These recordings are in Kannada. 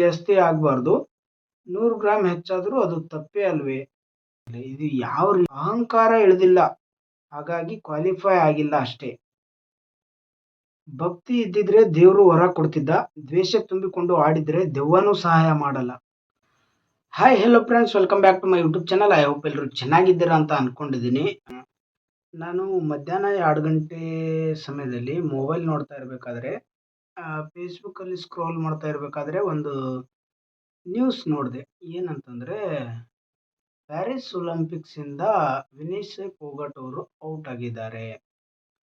ಜಾಸ್ತಿ ಆಗಬಾರ್ದು. ನೂರು ಗ್ರಾಮ್ ಹೆಚ್ಚಾದರೂ ಅದು ತಪ್ಪೇ ಅಲ್ವೇ? ಇದು ಯಾವ ಅಹಂಕಾರ ಇಳಿದಿಲ್ಲ. ಹಾಗಾಗಿ ಕ್ವಾಲಿಫೈ ಆಗಿಲ್ಲ ಅಷ್ಟೇ. ಭಕ್ತಿ ಇದ್ದಿದ್ರೆ ದೇವರು ಹೊರ ಕೊಡ್ತಿದ್ದ. ದ್ವೇಷ ತುಂಬಿಕೊಂಡು ಆಡಿದ್ರೆ ದೆವ್ವನೂ ಸಹಾಯ ಮಾಡಲ್ಲ. Hi hello friends welcome back to my YouTube channel I hope ಎಲ್ಲರೂ ಚೆನ್ನಾಗಿದ್ದೀರಾ ಅಂತ ಅನ್ಕೊಂಡಿದ್ದೀನಿ. ನಾನು ಮಧ್ಯಾಹ್ನ ಎರಡು ಗಂಟೆ ಸಮಯದಲ್ಲಿ ಮೊಬೈಲ್ ನೋಡ್ತಾ ಇರಬೇಕಾದ್ರೆ ಫೇಸ್ಬುಕ್ಕಲ್ಲಿ ಸ್ಕ್ರೋಲ್ ಮಾಡ್ತಾ ಇರಬೇಕಾದ್ರೆ ಒಂದು ನ್ಯೂಸ್ ನೋಡಿದೆ. ಏನಂತಂದರೆ ಪ್ಯಾರಿಸ್ ಒಲಿಂಪಿಕ್ಸಿಂದ ವಿನೀಶ್ ಪೋಗಟ್ ಅವರು ಔಟ್ ಆಗಿದ್ದಾರೆ.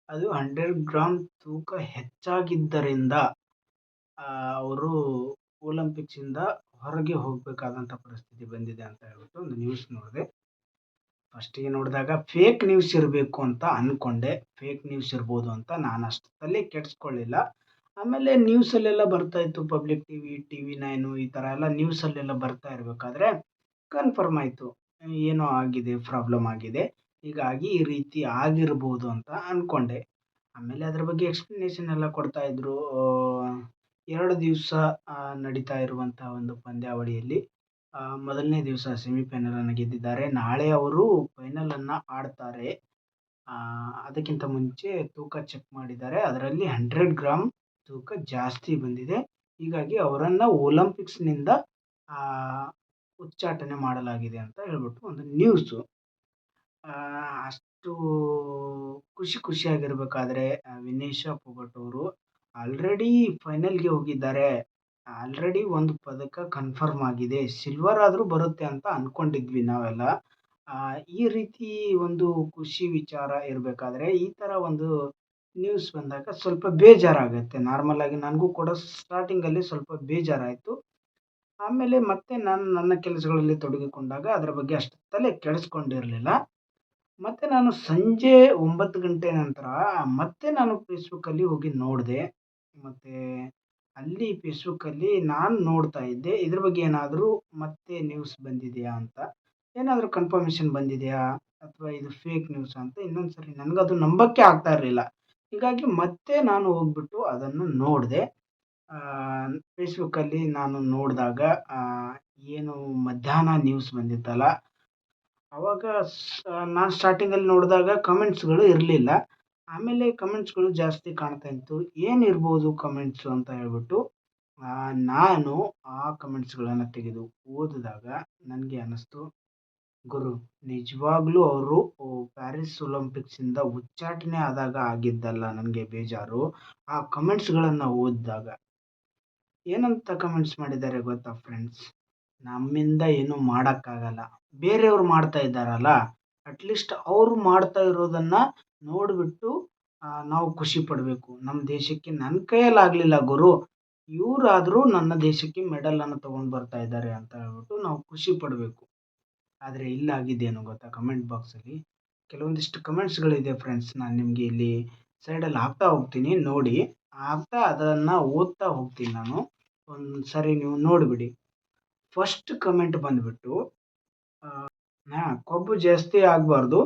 ಅದು ಹಂಡ್ರೆಡ್ ಗ್ರಾಮ್ ತೂಕ ಹೆಚ್ಚಾಗಿದ್ದರಿಂದ ಅವರು ಒಲಿಂಪಿಕ್ಸಿಂದ ಹೊರಗೆ ಹೋಗಬೇಕಾದಂಥ ಪರಿಸ್ಥಿತಿ ಬಂದಿದೆ ಅಂತ ಹೇಳ್ಬಿಟ್ಟು ಒಂದು ನ್ಯೂಸ್ ನೋಡಿದೆ. ಫಸ್ಟಿಗೆ ನೋಡಿದಾಗ ಫೇಕ್ ನ್ಯೂಸ್ ಇರಬೇಕು ಅಂತ ಅಂದ್ಕೊಂಡೆ ಫೇಕ್ ನ್ಯೂಸ್ ಇರ್ಬೋದು ಅಂತ ನಾನು ಅಷ್ಟು ತಲೆ ಕೆಡಿಸ್ಕೊಳ್ಳಿಲ್ಲ. ಆಮೇಲೆ ನ್ಯೂಸಲ್ಲೆಲ್ಲ ಬರ್ತಾ ಇತ್ತು public T V T V nine ಈ ಥರ ಎಲ್ಲ ನ್ಯೂಸಲ್ಲೆಲ್ಲ ಬರ್ತಾ ಇರಬೇಕಾದ್ರೆ ಕನ್ಫರ್ಮ್ ಆಯಿತು. ಏನೋ ಆಗಿದೆ ಪ್ರಾಬ್ಲಮ್ ಆಗಿದೆ. ಹೀಗಾಗಿ ಈ ರೀತಿ ಆಗಿರ್ಬೋದು ಅಂತ ಅಂದ್ಕೊಂಡೆ ಆಮೇಲೆ ಅದ್ರ ಬಗ್ಗೆ ಎಕ್ಸ್ಪ್ಲನೇಷನ್ ಎಲ್ಲ ಕೊಡ್ತಾಯಿದ್ರು ಎರಡು ದಿವಸ ನಡೀತಾ ಇರುವಂಥ ಒಂದು ಪಂದ್ಯಾವಳಿಯಲ್ಲಿ ಮೊದಲನೇ ದಿವಸ ಸೆಮಿಫೈನಲನ್ನು ಗೆದ್ದಿದ್ದಾರೆ. ನಾಳೆ ಅವರು ಫೈನಲನ್ನು ಆಡ್ತಾರೆ. ಅದಕ್ಕಿಂತ ಮುಂಚೆ ತೂಕ ಚೆಕ್ ಮಾಡಿದ್ದಾರೆ. ಅದರಲ್ಲಿ ಹಂಡ್ರೆಡ್ ಗ್ರಾಮ್ ತೂಕ ಜಾಸ್ತಿ ಬಂದಿದೆ. ಹೀಗಾಗಿ ಅವರನ್ನು ಒಲಂಪಿಕ್ಸ್ನಿಂದ ಉಚ್ಚಾಟನೆ ಮಾಡಲಾಗಿದೆ ಅಂತ ಹೇಳ್ಬಿಟ್ಟು ಒಂದು ನ್ಯೂಸು ಅಷ್ಟು ಖುಷಿ ಖುಷಿಯಾಗಿರ್ಬೇಕಾದ್ರೆ ವಿನೇಶ ಪೊಗಟ್ ಅವರು ಆಲ್ರೆಡಿ ಫೈನಲ್ಗೆ ಹೋಗಿದ್ದಾರೆ. ಆಲ್ರೆಡಿ ಒಂದು ಪದಕ ಕನ್ಫರ್ಮ್ ಆಗಿದೆ. ಸಿಲ್ವರ್ ಆದರೂ ಬರುತ್ತೆ ಅಂತ ಅಂದ್ಕೊಂಡಿದ್ವಿ ನಾವೆಲ್ಲ. ಈ ರೀತಿ ಒಂದು ಖುಷಿ ವಿಚಾರ ಇರಬೇಕಾದ್ರೆ, ಈ ಥರ ಒಂದು ನ್ಯೂಸ್ ಬಂದಾಗ ಸ್ವಲ್ಪ ಬೇಜಾರಾಗುತ್ತೆ. ನಾರ್ಮಲಾಗಿ ನನಗೂ ಕೂಡ ಸ್ಟಾರ್ಟಿಂಗಲ್ಲಿ ಸ್ವಲ್ಪ ಬೇಜಾರಾಯಿತು. ಆಮೇಲೆ ಮತ್ತೆ ನಾನು ನನ್ನ ಕೆಲಸಗಳಲ್ಲಿ ತೊಡಗಿಕೊಂಡಾಗ ಅದರ ಬಗ್ಗೆ ಅಷ್ಟು ತಲೆ ಕೆಡಿಸ್ಕೊಂಡಿರಲಿಲ್ಲ. ಮತ್ತು ನಾನು ಸಂಜೆ ಒಂಬತ್ತು ಗಂಟೆ ನಂತರ ಮತ್ತೆ ನಾನು ಫೇಸ್ಬುಕ್ಕಲ್ಲಿ ಹೋಗಿ ನೋಡಿದೆ. ಮತ್ತು ಅಲ್ಲಿ ಫೇಸ್ಬುಕ್ಕಲ್ಲಿ ನಾನು ನೋಡ್ತಾ ಇದ್ದೆ. ಇದ್ರ ಬಗ್ಗೆ ಏನಾದರೂ ಮತ್ತೆ ನ್ಯೂಸ್ ಬಂದಿದೆಯಾ ಅಂತ. ಏನಾದರೂ ಕನ್ಫರ್ಮೇಷನ್ ಬಂದಿದೆಯಾ? ಅಥವಾ ಇದು ಫೇಕ್ ನ್ಯೂಸ್ ಅಂತ ಇನ್ನೊಂದು ಸರಿ ನನಗದು ನಂಬಕ್ಕೆ ಆಗ್ತಾ ಇರಲಿಲ್ಲ. ಹೀಗಾಗಿ ಮತ್ತೆ ನಾನು ಹೋಗ್ಬಿಟ್ಟು ಅದನ್ನು ನೋಡಿದೆ. ಫೇಸ್ಬುಕ್ಕಲ್ಲಿ ನಾನು ನೋಡಿದಾಗ ಏನು ಮಧ್ಯಾಹ್ನ ನ್ಯೂಸ್ ಬಂದಿತ್ತಲ್ಲ, ಅವಾಗ ನಾನು ಸ್ಟಾರ್ಟಿಂಗಲ್ಲಿ ನೋಡಿದಾಗ ಕಮೆಂಟ್ಸ್ಗಳು ಇರಲಿಲ್ಲ. ಆಮೇಲೆ ಕಮೆಂಟ್ಸ್ಗಳು ಜಾಸ್ತಿ ಕಾಣ್ತಾ ಇತ್ತು. ಏನಿರ್ಬೋದು ಕಮೆಂಟ್ಸು ಅಂತ ಹೇಳ್ಬಿಟ್ಟು ನಾನು ಆ ಕಮೆಂಟ್ಸ್ಗಳನ್ನು ತೆಗೆದು ಓದಿದಾಗ ನನಗೆ ಅನ್ನಿಸ್ತು, ಗುರು ನಿಜವಾಗ್ಲೂ ಅವರು ಪ್ಯಾರಿಸ್ ಒಲಿಂಪಿಕ್ಸಿಂದ ಉಚ್ಚಾಟನೆ ಆದಾಗ ಆಗಿದ್ದಲ್ಲ ನನಗೆ ಬೇಜಾರು. ಆ ಕಮೆಂಟ್ಸ್ಗಳನ್ನು ಓದಿದಾಗ. ಏನಂತ ಕಮೆಂಟ್ಸ್ ಮಾಡಿದ್ದಾರೆ ಗೊತ್ತಾ ಫ್ರೆಂಡ್ಸ್ ನಮ್ಮಿಂದ ಏನೂ ಮಾಡೋಕ್ಕಾಗಲ್ಲ. ಬೇರೆಯವ್ರು ಮಾಡ್ತಾ ಇದ್ದಾರಲ್ಲ ಅಟ್ಲೀಸ್ಟ್ ಅವರು ಮಾಡ್ತಾ ಇರೋದನ್ನು ನೋಡಿಬಿಟ್ಟು ನಾವು ಖುಷಿ ಪಡಬೇಕು. ನಮ್ಮ ದೇಶಕ್ಕೆ ನನ್ನ ಕೈಯಲ್ಲಾಗಲಿಲ್ಲ ಗುರು. ಇವರಾದರೂ ನನ್ನ ದೇಶಕ್ಕೆ ಮೆಡಲನ್ನು ತೊಗೊಂಡು ಬರ್ತಾ ಇದ್ದಾರೆ ಅಂತ ಹೇಳ್ಬಿಟ್ಟು ನಾವು ಖುಷಿ ಪಡಬೇಕು. ಆದರೆ ಇಲ್ಲಾಗಿದ್ದೇನು ಗೊತ್ತಾ ಕಮೆಂಟ್ ಬಾಕ್ಸಲ್ಲಿ ಕೆಲವೊಂದಿಷ್ಟು ಕಮೆಂಟ್ಸ್ಗಳಿದೆ ಫ್ರೆಂಡ್ಸ್ ನಾನು ನಿಮಗೆ ಇಲ್ಲಿ ಸೈಡಲ್ಲಿ ಹಾಕ್ತಾ ಹೋಗ್ತೀನಿ, ನೋಡಿ. ಹಾಕ್ತಾ ಅದನ್ನು ಓದ್ತಾ ಹೋಗ್ತೀನಿ ನಾನು. ಒಂದು ಸರಿ ನೀವು ನೋಡಿಬಿಡಿ. ಫಸ್ಟ್ ಕಮೆಂಟ್ ಬಂದುಬಿಟ್ಟು ಕೊಬ್ಬು ಜಾಸ್ತಿ ಆಗಬಾರ್ದು.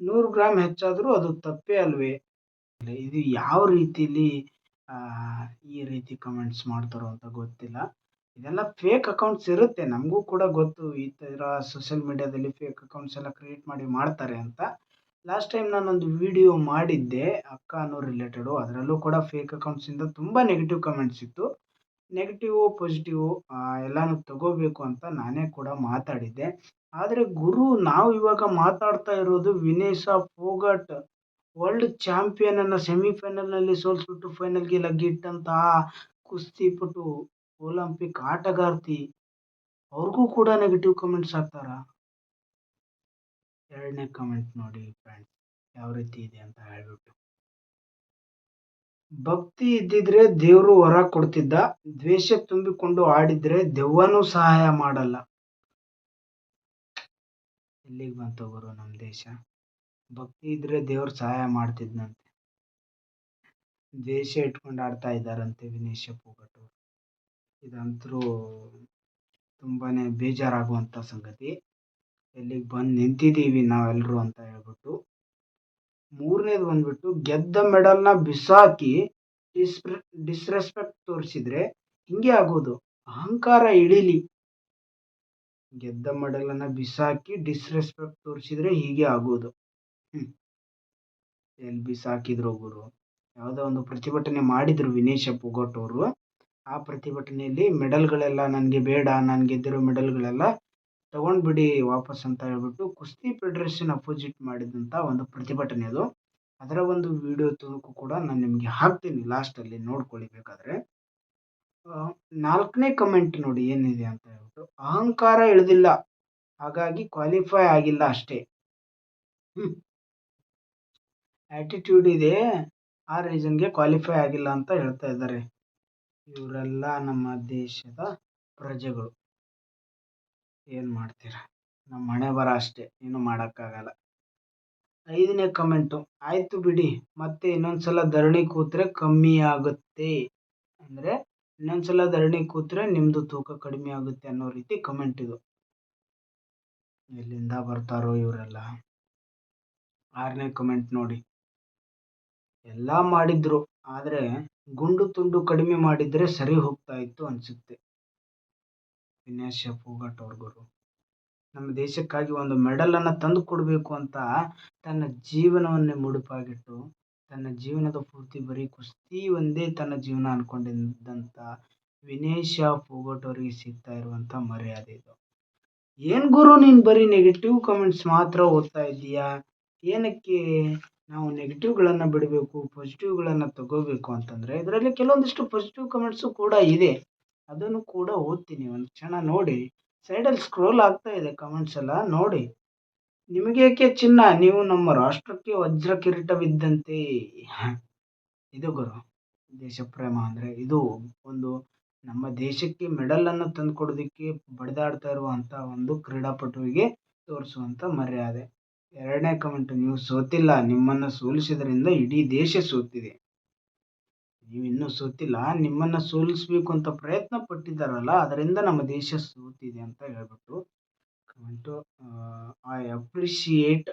ನೂರು ಗ್ರಾಮ್ ಹೆಚ್ಚಾದರೂ ಅದು ತಪ್ಪೇ ಅಲ್ವೇ? ಇದು ಯಾವ ರೀತಿಲಿ ಈ ರೀತಿ ಕಮೆಂಟ್ಸ್ ಮಾಡ್ತಾರೋ ಅಂತ ಗೊತ್ತಿಲ್ಲ. ಇದೆಲ್ಲ ಫೇಕ್ ಅಕೌಂಟ್ಸ್ ಇರುತ್ತೆ. ನಮಗೂ ಕೂಡ ಗೊತ್ತು ಈ ಥರ ಸೋಷಿಯಲ್ ಮೀಡ್ಯಾದಲ್ಲಿ ಫೇಕ್ ಅಕೌಂಟ್ಸ್ ಎಲ್ಲ ಕ್ರಿಯೇಟ್ ಮಾಡಿ ಮಾಡ್ತಾರೆ ಅಂತ. ಲಾಸ್ಟ್ ಟೈಮ್ ನಾನೊಂದು ವಿಡಿಯೋ ಮಾಡಿದ್ದೆ ಅಕ್ಕ ಅನ್ನೋ ರಿಲೇಟೆಡು ಅದರಲ್ಲೂ ಕೂಡ ಫೇಕ್ ಅಕೌಂಟ್ಸಿಂದ ತುಂಬ ನೆಗೆಟಿವ್ ಕಮೆಂಟ್ಸ್ ಇತ್ತು. ನೆಗೆಟಿವು ಪಾಸಿಟಿವು ಎಲ್ಲನೂ ತಗೋಬೇಕು ಅಂತ ನಾನೇ ಕೂಡ ಮಾತಾಡಿದ್ದೆ. ಆದರೆ ಗುರು, ನಾವು ಇವಾಗ ಮಾತಾಡ್ತಾ ಇರೋದು ವಿನೇಶ ಫೋಗಟ್ ವರ್ಲ್ಡ್ ಚಾಂಪಿಯನನ್ನು ಸೆಮಿಫೈನಲ್ನಲ್ಲಿ ಸೋಲಿಸ್ಬಿಟ್ಟು ಫೈನಲ್ಗೆ ಲಗ್ಗಿಟ್ಟಂತಹ ಕುಸ್ತಿಪಟು ಒಲಿಂಪಿಕ್ ಆಟಗಾರ್ತಿ. ಅವ್ರಿಗೂ ಕೂಡ ನೆಗೆಟಿವ್ ಕಮೆಂಟ್ಸ್ ಹಾಕ್ತಾರ? ಎರಡನೇ ಕಮೆಂಟ್ ನೋಡಿ ಫ್ರೆಂಡ್ಸ್ ಯಾವ ರೀತಿ ಇದೆ ಅಂತ ಹೇಳ್ಬಿಟ್ಟು. ಭಕ್ತಿ ಇದ್ದಿದ್ರೆ ದೇವರು ವರ ಕೊಡ್ತಿದ್ದ, ದ್ವೇಷ ತುಂಬಿಕೊಂಡು ಆಡಿದ್ರೆ ದೆವ್ವನೂ ಸಹಾಯ ಮಾಡಲ್ಲ. ಎಲ್ಲಿಗೆ ಬಂತು ಗುರು ನಮ್ಮ ದೇಶ. ಭಕ್ತಿ ಇದ್ರೆ ದೇವ್ರು ಸಹಾಯ ಮಾಡ್ತಿದ್ನಂತೆ. ದ್ವೇಷ ಇಟ್ಕೊಂಡು ಆಡ್ತಾ ಇದ್ದಾರಂತೆ ವಿನೇಶ ಫೋಗಟ್ ಇದಂತರೂ ತುಂಬಾನೇ ಬೇಜಾರಾಗುವಂಥ ಸಂಗತಿ. ಎಲ್ಲಿಗೆ ಬಂದು ನಿಂತಿದ್ದೀವಿ ನಾವೆಲ್ಲರೂ ಅಂತ ಹೇಳ್ಬಿಟ್ಟು. ಮೂರನೇದು ಬಂದ್ಬಿಟ್ಟು ಗೆದ್ದ ಮೆಡಲ್ನ ಬಿಸಾಕಿ ಡಿಸ್ಪ್ರೆ ಡಿಸ್ರೆಸ್ಪೆಕ್ಟ್ ತೋರಿಸಿದ್ರೆ ಹಿಂಗೆ ಆಗೋದು. ಅಹಂಕಾರ ಇಳಿಲಿ. ಗೆದ್ದ ಮೆಡಲನ್ನು ಬಿಸಾಕಿ ಡಿಸ್ರೆಸ್ಪೆಕ್ಟ್ ತೋರಿಸಿದ್ರೆ ಹೀಗೆ ಆಗೋದು. ಎಲ್ಲಿ ಬಿಸಾಕಿದ್ರು ಗುರು. ಯಾವುದೋ ಒಂದು ಪ್ರತಿಭಟನೆ ಮಾಡಿದರು ವಿನೇಶ ಪೊಗಟ್ ಅವರು. ಆ ಪ್ರತಿಭಟನೆಯಲ್ಲಿ ಮೆಡಲ್ಗಳೆಲ್ಲ ನನಗೆ ಬೇಡ, ನಾನು ಗೆದ್ದಿರೋ ಮೆಡಲ್ಗಳೆಲ್ಲ ತಗೊಂಡ್ಬಿಡಿ ವಾಪಸ್ ಅಂತ ಹೇಳ್ಬಿಟ್ಟು ಕುಸ್ತಿ ಫೆಡ್ರೇಷನ್ ಅಪೋಸಿಟ್ ಮಾಡಿದಂಥ ಒಂದು ಪ್ರತಿಭಟನೆ ಅದು. ಅದರ ಒಂದು ವಿಡಿಯೋ ತುಣುಕು ಕೂಡ ನಾನು ನಿಮಗೆ ಹಾಕ್ತೀನಿ ಲಾಸ್ಟಲ್ಲಿ ನೋಡ್ಕೊಳ್ಳಿ ಬೇಕಾದರೆ ನಾಲ್ಕನೇ ಕಮೆಂಟ್ ನೋಡಿ ಏನಿದೆ ಅಂತ ಹೇಳ್ಬಿಟ್ಟು, ಅಹಂಕಾರ ಇಳಿದಿಲ್ಲ ಹಾಗಾಗಿ ಕ್ವಾಲಿಫೈ ಆಗಿಲ್ಲ ಅಷ್ಟೇ. ಆ್ಯಟಿಟ್ಯೂಡ್ ಇದೆ, ಆ ರೀಸನ್ಗೆ ಕ್ವಾಲಿಫೈ ಆಗಿಲ್ಲ ಅಂತ ಹೇಳ್ತಾ ಇದ್ದಾರೆ. ಇವರೆಲ್ಲ ನಮ್ಮ ದೇಶದ ಪ್ರಜೆಗಳು. ಏನು ಮಾಡ್ತೀರ? ನಮ್ಮ ಹಣೆ ಬರ ಅಷ್ಟೇ, ಏನು ಮಾಡೋಕ್ಕಾಗಲ್ಲ. ಐದನೇ ಕಮೆಂಟು, ಆಯಿತು ಬಿಡಿ, ಮತ್ತೆ ಇನ್ನೊಂದು ಸಲ ಧರಣಿ ಕೂತ್ರೆ ಕಮ್ಮಿ ಆಗುತ್ತೆ. ಅಂದರೆ ಇನ್ನೊಂದು ಸಲ ಧರಣಿ ಕೂತ್ರೆ ನಿಮ್ಮದು ತೂಕ ಕಡಿಮೆ ಆಗುತ್ತೆ ಅನ್ನೋ ರೀತಿ ಕಮೆಂಟ್ ಇದು. ಎಲ್ಲಿಂದ ಬರ್ತಾರೋ ಇವರೆಲ್ಲ. ಆರನೇ ಕಮೆಂಟ್ ನೋಡಿ. ಎಲ್ಲ ಮಾಡಿದ್ರು. ಆದರೆ ಗುಂಡು ತುಂಡು ಕಡಿಮೆ ಮಾಡಿದರೆ ಸರಿ ಹೋಗ್ತಾ ಇತ್ತು ಅನಿಸುತ್ತೆ. ವಿನೇಶ ಫೋಗಟ್ ಅವ್ರಿಗೂ ನಮ್ಮ ದೇಶಕ್ಕಾಗಿ ಒಂದು ಮೆಡಲನ್ನು ತಂದು ಕೊಡಬೇಕು ಅಂತ ತನ್ನ ಜೀವನವನ್ನೇ ಮುಡುಪಾಗಿಟ್ಟು, ತನ್ನ ಜೀವನದ ಪೂರ್ತಿ ಬರೀ ಕುಸ್ತಿ ಒಂದೇ ತನ್ನ ಜೀವನ ಅಂದ್ಕೊಂಡಿದ್ದಂಥ ವಿನೇಶ ಫೋಗಟ್ ಅವರಿಗೆ ಸಿಗ್ತಾ ಇರುವಂಥ ಮರ್ಯಾದೆ ಇದು. ಏನು ಗುರು ನೀನು ಬರೀ ನೆಗೆಟಿವ್ ಕಮೆಂಟ್ಸ್ ಮಾತ್ರ ಓದ್ತಾ ಇದ್ದೀಯಾ? ಏನಕ್ಕೆ ನಾವು ನೆಗೆಟಿವ್ಗಳನ್ನು ಬಿಡಬೇಕು ಪಾಸಿಟಿವ್ಗಳನ್ನು ತಗೋಬೇಕು ಅಂತಂದರೆ ಇದರಲ್ಲಿ ಕೆಲವೊಂದಿಷ್ಟು ಪಾಸಿಟಿವ್ ಕಮೆಂಟ್ಸು ಕೂಡ ಇದೆ. ಅದನ್ನು ಕೂಡ ಓದ್ತೀನಿ. ಒಂದು ಕ್ಷಣ ನೋಡಿ. ಸೈಡಲ್ಲಿ ಸ್ಕ್ರೋಲ್ ಆಗ್ತಾ ಇದೆ ಕಮೆಂಟ್ಸ್ ಎಲ್ಲ ನೋಡಿ. ನಿಮಗೇಕೆ ಚಿನ್ನ? ನೀವು ನಮ್ಮ ರಾಷ್ಟ್ರಕ್ಕೆ ವಜ್ರ ಕಿರೀಟವಿದ್ದಂತೆ. ಇದು ಗುರು ದೇಶಪ್ರೇಮ ಅಂದರೆ ಇದು ಒಂದು ನಮ್ಮ ದೇಶಕ್ಕೆ ಮೆಡಲನ್ನು ತಂದು ಕೊಡೋದಕ್ಕೆ ಬಡಿದಾಡ್ತಾ ಇರುವಂಥ ಒಂದು ಕ್ರೀಡಾಪಟುವಿಗೆ ತೋರಿಸುವಂಥ ಮರ್ಯಾದೆ. ಎರಡನೇ ಕಮೆಂಟ್, ನೀವು ಸೋತಿಲ್ಲ, ನಿಮ್ಮನ್ನು ಸೋಲಿಸಿದ್ರಿಂದ ಇಡೀ ದೇಶ ಸೋತಿದೆ. ನೀವು ಇನ್ನೂ ಸೋತಿಲ್ಲ, ನಿಮ್ಮನ್ನು ಸೋಲಿಸ್ಬೇಕು ಅಂತ ಪ್ರಯತ್ನ ಪಟ್ಟಿದ್ದಾರಲ್ಲ, ಅದರಿಂದ ನಮ್ಮ ದೇಶ ಸೋತಿದೆ ಅಂತ ಹೇಳ್ಬಿಟ್ಟು ಕಮೆಂಟು ಐ ಅಪ್ರಿಷಿಯೇಟ್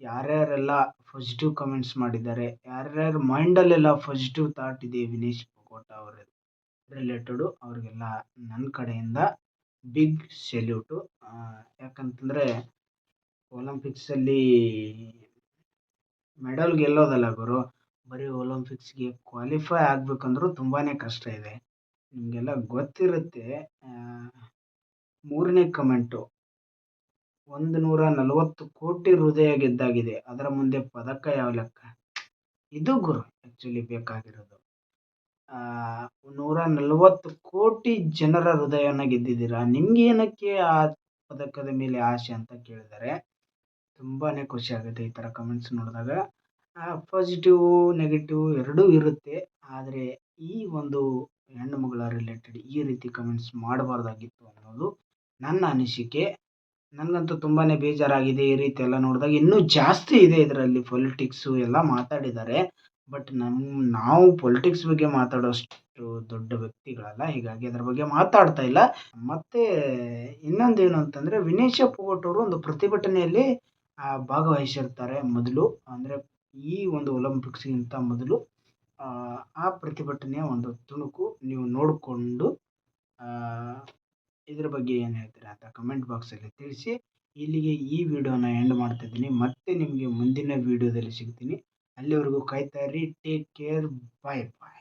ಯಾರ್ಯಾರೆಲ್ಲ ಪಾಸಿಟಿವ್ ಕಮೆಂಟ್ಸ್ ಮಾಡಿದ್ದಾರೆ, ಯಾರ್ಯಾರ ಮೈಂಡಲ್ಲೆಲ್ಲ ಪಾಸಿಟಿವ್ ಥಾಟ್ ಇದೆ, ವಿನೇಶ್ ಪಕೋಟ ಅವರ ರಿಲೇಟೆಡು ಅವರಿಗೆಲ್ಲ ನನ್ನ ಕಡೆಯಿಂದ ಬಿಗ್ ಸೆಲ್ಯೂಟು ಯಾಕಂತಂದರೆ ಒಲಂಪಿಕ್ಸಲ್ಲಿ ಮೆಡಲ್ ಗೆಲ್ಲೋದಲ್ಲ ಗುರು? ಬರೀ ಒಲಂಪಿಕ್ಸ್ಗೆ ಕ್ವಾಲಿಫೈ ಆಗಬೇಕಂದ್ರೂ ತುಂಬಾ ಕಷ್ಟ ಇದೆ. ನಿಮಗೆಲ್ಲ ಗೊತ್ತಿರುತ್ತೆ ಮೂರನೇ ಕಮೆಂಟು ಒಂದು ನೂರ ನಲವತ್ತು ಕೋಟಿ ಹೃದಯ ಗೆದ್ದಾಗಿದೆ. ಅದರ ಮುಂದೆ ಪದಕ ಯಾವ ಲೆಕ್ಕ? ಇದು ಗುರು ಆ್ಯಕ್ಚುಲಿ ಬೇಕಾಗಿರೋದು. ನೂರ ನಲವತ್ತು ಕೋಟಿ ಜನರ ಹೃದಯನ ಗೆದ್ದಿದ್ದೀರಾ? ನಿಮ್ಗೆ ಏನಕ್ಕೆ ಆ ಪದಕದ ಮೇಲೆ ಆಸೆ ಅಂತ ಕೇಳಿದರೆ ತುಂಬಾ ಖುಷಿ ಆಗುತ್ತೆ ಈ ಥರ ಕಮೆಂಟ್ಸ್ ನೋಡಿದಾಗ. ಪಾಸಿಟಿವ್ ನೆಗೆಟಿವ್ ಎರಡೂ ಇರುತ್ತೆ. ಆದರೆ ಈ ಒಂದು ಹೆಣ್ಣು ಮಗಳ ರಿಲೇಟೆಡ್ ಈ ರೀತಿ ಕಮೆಂಟ್ಸ್ ಮಾಡಬಾರ್ದಾಗಿತ್ತು ಅನ್ನೋದು ನನ್ನ ಅನಿಸಿಕೆ. ನನಗಂತೂ ತುಂಬಾ ಬೇಜಾರಾಗಿದೆ ಈ ರೀತಿ ಎಲ್ಲ ನೋಡಿದಾಗ. ಇನ್ನೂ ಜಾಸ್ತಿ ಇದೆ ಇದರಲ್ಲಿ ಪೊಲಿಟಿಕ್ಸು ಎಲ್ಲ ಮಾತಾಡಿದ್ದಾರೆ. ಬಟ್ ನಮ್ಮ ನಾವು ಪೊಲಿಟಿಕ್ಸ್ ಬಗ್ಗೆ ಮಾತಾಡೋಷ್ಟು ದೊಡ್ಡ ವ್ಯಕ್ತಿಗಳಲ್ಲ. ಹೀಗಾಗಿ ಅದರ ಬಗ್ಗೆ ಮಾತಾಡ್ತಾ ಇಲ್ಲ. ಮತ್ತು ಇನ್ನೊಂದೇನು ಅಂತಂದರೆ ವಿನೇಶ ಪೊಗಟ್ ಅವರು ಒಂದು ಪ್ರತಿಭಟನೆಯಲ್ಲಿ ಭಾಗವಹಿಸಿರ್ತಾರೆ ಮೊದಲು. ಅಂದರೆ ಈ ಒಂದು ಒಲಂಪಿಕ್ಸ್ಗಿಂತ ಮೊದಲು, ಆ ಪ್ರತಿಭಟನೆಯ ಒಂದು ತುಣುಕು ನೀವು ನೋಡಿಕೊಂಡು ಇದ್ರ ಬಗ್ಗೆ ಏನು ಹೇಳ್ತೀರಾ ಅಂತ ಕಮೆಂಟ್ ಬಾಕ್ಸಲ್ಲಿ ತಿಳಿಸಿ. ಇಲ್ಲಿಗೆ ಈ ವಿಡಿಯೋನ ಎಂಡ್ ಮಾಡ್ತಿದ್ದೀನಿ ಮತ್ತೆ ನಿಮಗೆ ಮುಂದಿನ ವಿಡಿಯೋದಲ್ಲಿ ಸಿಗ್ತೀನಿ. ಅಲ್ಲಿವರೆಗೂ ಕಾಯ್ತಾ ಇರಿ. ಟೇಕ್ ಕೇರ್ ಬಾಯ್ ಬಾಯ್